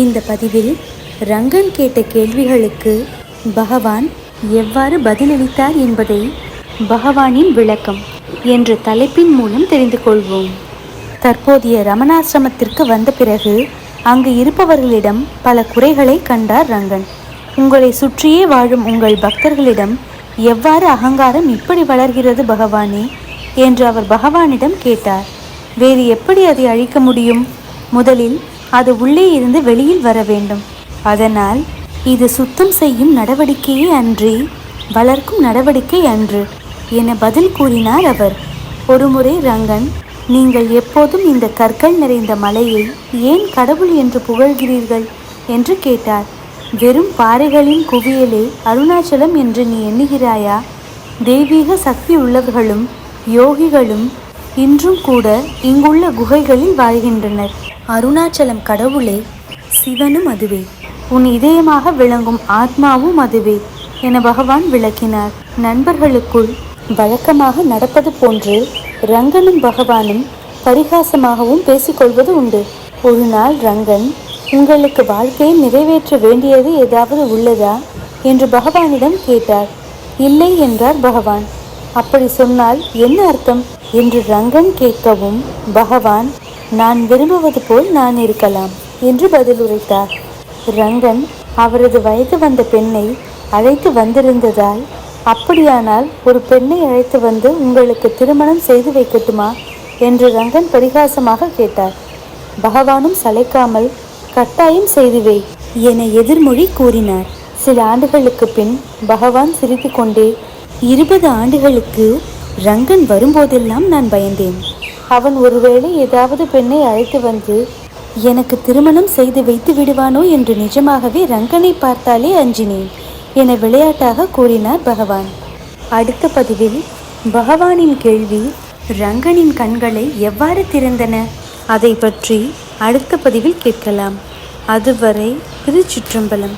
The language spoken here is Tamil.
இந்த பதிவில் ரங்கன் கேட்ட கேள்விகளுக்கு பகவான் எவ்வாறு பதிலளித்தார் என்பதை பகவானின் விளக்கம் என்ற தலைப்பின் மூலம் தெரிந்து கொள்வோம். தற்போதைய ரமணாசிரமத்திற்கு வந்த பிறகு அங்கு இருப்பவர்களிடம் பல குறைகளை கண்டார் ரங்கன். உங்களை சுற்றியே வாழும் உங்கள் பக்தர்களிடம் எவ்வாறு அகங்காரம் இப்படி வளர்கிறது பகவானே என்று அவர் பகவானிடம் கேட்டார். வேறு எப்படி அதை அழிக்க முடியும்? முதலில் அது உள்ளே இருந்து வெளியில் வர வேண்டும். அதனால் இது சுத்தம் செய்யும் நடவடிக்கையே அன்றி வளர்க்கும் நடவடிக்கை அன்று என பதில் கூறினார் அவர். ஒருமுறை ரங்கன் நீங்கள் எப்போதும் இந்த கற்கள் நிறைந்த மலையை ஏன் கடவுள் என்று புகழ்கிறீர்கள்? என்று கேட்டார். வெறும் பாறைகளின் குவியலே அருணாச்சலம் என்று நீ எண்ணுகிறாயா? தெய்வீக சக்தி உள்ளவர்களும் யோகிகளும் இன்றும் கூட இங்குள்ள குகைகளில் வாழ்கின்றனர். அருணாச்சலம் கடவுளே சிவனும் அதுவே. உன் இதயமாக விளங்கும் ஆத்மாவும் அதுவே என பகவான் விளக்கினார். நண்பர்களுக்குள் வழக்கமாக நடப்பது போன்று ரங்கனும் பகவானும் பரிகாசமாகவும் பேசிக்கொள்வது உண்டு. ஒரு நாள் ரங்கன் உங்களுக்கு வாழ்க்கையை நிறைவேற்ற வேண்டியது ஏதாவது உள்ளதா? என்று பகவானிடம் கேட்டார். இல்லை என்றார் பகவான். அப்படி சொன்னால் என்ன அர்த்தம்? என்று ரங்கன் கேட்கவும் பகவான் நான் விரும்புவது போல் நான் இருக்கலாம் என்று பதில் உரைத்தார். ரங்கன் அவரது வயது வந்த பெண்ணை அழைத்து வந்திருந்ததால் அப்படியானால் ஒரு பெண்ணை அழைத்து வந்து உங்களுக்கு திருமணம் செய்து வைக்கட்டுமா? என்று ரங்கன் பரிகாசமாக கேட்டார். பகவானும் சளைக்காமல் கட்டாயம் செய்து வை என எதிர்மொழி கூறினார். சில ஆண்டுகளுக்கு பின் பகவான் சிரித்து கொண்டே இருபது ஆண்டுகளுக்கு ரங்கன் வரும்போதெல்லாம் நான் பயந்தேன். அவன் ஒருவேளை ஏதாவது பெண்ணை அழைத்து வந்து எனக்கு திருமணம் செய்து வைத்து விடுவானோ என்று நிஜமாகவே ரங்கனை பார்த்தாலே அஞ்சினேன் என விளையாட்டாக கூறினார் பகவான். அடுத்த பதிவில் பகவானின் கேள்வி ரங்கனின் கண்களை எவ்வாறு திறந்தன? அதை பற்றி அடுத்த பதிவில் கேட்கலாம். அதுவரை திருச்சிற்றம்பலம்.